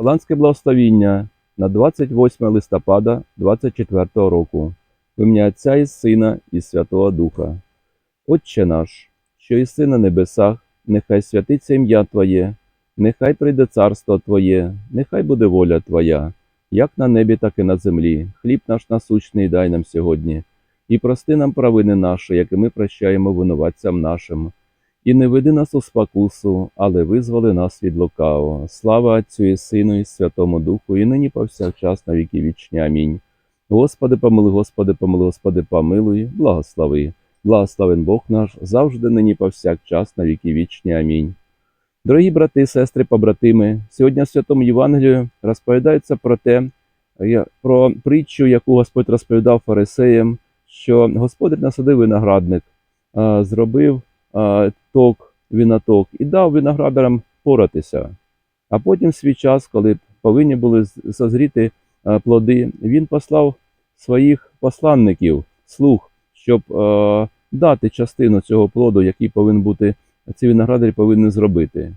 Голландське благословіння на 28 листопада 24 року. В Отця і Сина і Святого Духа. Отче наш, що єси на небесах, нехай святиться ім'я Твоє, нехай прийде царство Твоє, нехай буде воля Твоя, як на небі, так і на землі. Хліб наш насущний дай нам сьогодні. І прости нам провини наші, як і ми прощаємо винуватцям нашим. І не веди нас у спокусу, але визволи нас від лукавого. Слава Отцю і Сину, і Святому Духу, і нині повсякчас на віки вічні. Амінь. Господи, помилуй, Господи, помилуй, Господи, помилуй, благослови. Благословен Бог наш, завжди нині повсякчас на віки вічні. Амінь. Дорогі брати, сестри, побратими, сьогодні в Святому Євангелію розповідається про те, про притчу, яку Господь розповідав фарисеям, що Господар насадив виноградник, зробив ток, виноток і дав виноградарам поратися. А потім свій час, коли повинні були з- созріти плоди, він послав своїх посланників, слуг, щоб а, дати частину цього плоду, який повинен бути, ці виноградарі повинні зробити.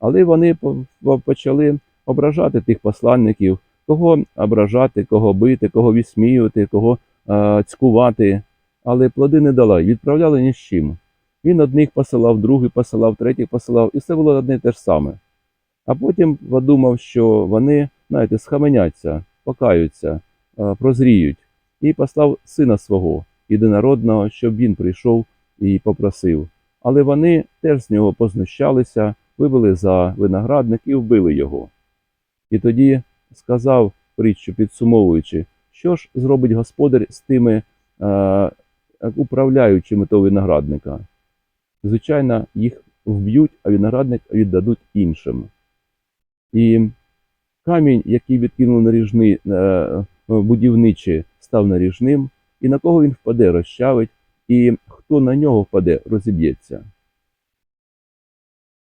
Але вони по- по- почали ображати тих посланників, кого ображати, кого бити, кого вісміювати, кого а, цькувати. Але плоди не дала, відправляли ні з чим. Він одних посилав, другий посилав, третій посилав, і все було одне й те ж саме. А потім подумав, що вони, знаєте, схаменяться, покаються, прозріють, і послав сина свого, єдинородного, щоб він прийшов і попросив. Але вони теж з нього познущалися, вивели за виноградник і вбили його. І тоді сказав притчу, підсумовуючи, що ж зробить господар з тими е, управляючими того виноградника звичайно, їх вб'ють, а виноградник віддадуть іншим. І камінь, який відкинув наріжний е, будівничі, став наріжним, і на кого він впаде, розчавить, і хто на нього впаде, розіб'ється.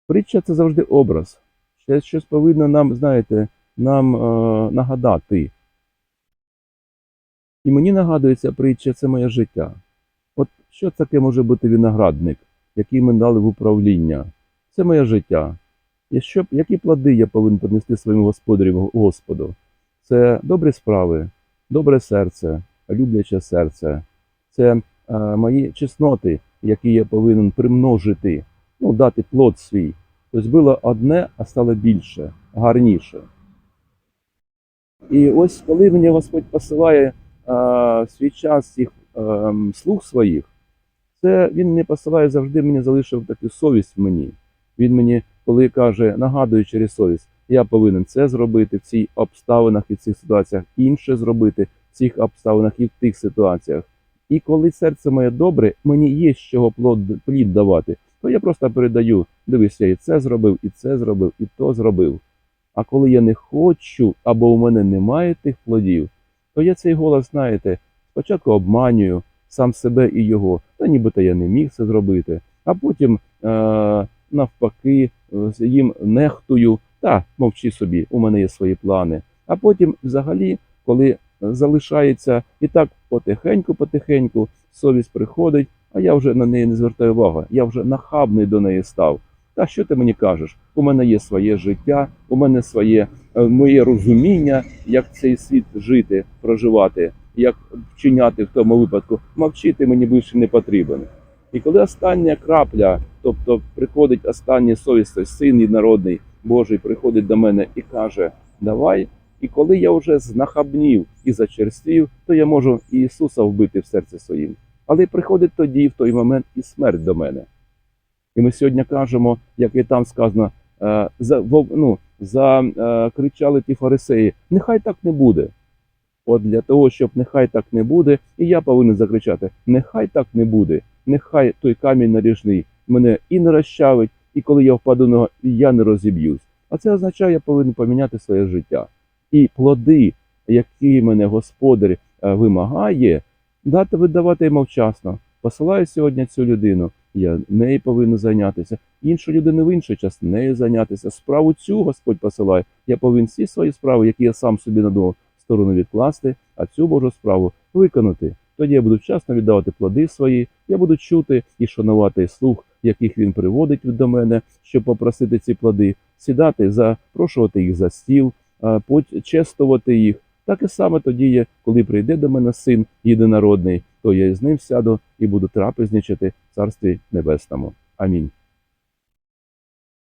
Притча це завжди образ. Це щось повинно нам, знаєте, нам е, нагадати. І мені нагадується притча це моє життя. От що таке може бути виноградник? Який ми дали в управління. Це моє життя. І що, які плоди я повинен принести своєму господарю Господу? Це добрі справи, добре серце, любляче серце. Це е, мої чесноти, які я повинен примножити, ну, дати плод свій. Тобто було одне, а стало більше, гарніше. І ось коли мені Господь посилає е, свій час цих е, слуг своїх, це він не посилає завжди, мені залишив таку совість в мені. Він мені, коли каже, нагадує через совість, я повинен це зробити в цих обставинах і в цих ситуаціях, інше зробити в цих обставинах і в тих ситуаціях. І коли серце моє добре, мені є з чого плід давати, то я просто передаю, дивись, я і це зробив, і це зробив, і то зробив. А коли я не хочу, або у мене немає тих плодів, то я цей голос, знаєте, спочатку обманюю, сам себе і його, та нібито я не міг це зробити, а потім е, навпаки їм нехтую, та мовчи собі, у мене є свої плани. А потім, взагалі, коли залишається і так потихеньку-потихеньку, совість приходить, а я вже на неї не звертаю уваги, я вже нахабний до неї став. Та що ти мені кажеш? У мене є своє життя, у мене своє е, моє розуміння, як цей світ жити, проживати як вчиняти в тому випадку, мовчити мені більше не потрібен. І коли остання крапля, тобто приходить останній совість, син єднородний Божий, приходить до мене і каже: Давай. І коли я вже знахабнів і зачерствів, то я можу Ісуса вбити в серці своїм. Але приходить тоді, в той момент, і смерть до мене. І ми сьогодні кажемо, як і там сказано, е, за, ну, закричали ті фарисеї, нехай так не буде. От для того, щоб нехай так не буде, і я повинен закричати: нехай так не буде, нехай той камінь наріжний мене і не розчавить, і коли я впаду на я не розіб'юсь. А це означає, я повинен поміняти своє життя. І плоди, які мене господар е, вимагає, дати видавати йому вчасно. Посилаю сьогодні цю людину, я нею повинен зайнятися. Іншу людину в інший час нею зайнятися. Справу цю Господь посилає. Я повинен всі свої справи, які я сам собі надумав, сторону відкласти, а цю Божу справу виконати. Тоді я буду вчасно віддавати плоди свої, я буду чути і шанувати слух, яких він приводить до мене, щоб попросити ці плоди, сідати, запрошувати їх за стіл, почестувати їх. Так і саме тоді є, коли прийде до мене син єдинородний, то я з ним сяду і буду трапезничати в Царстві Небесному. Амінь.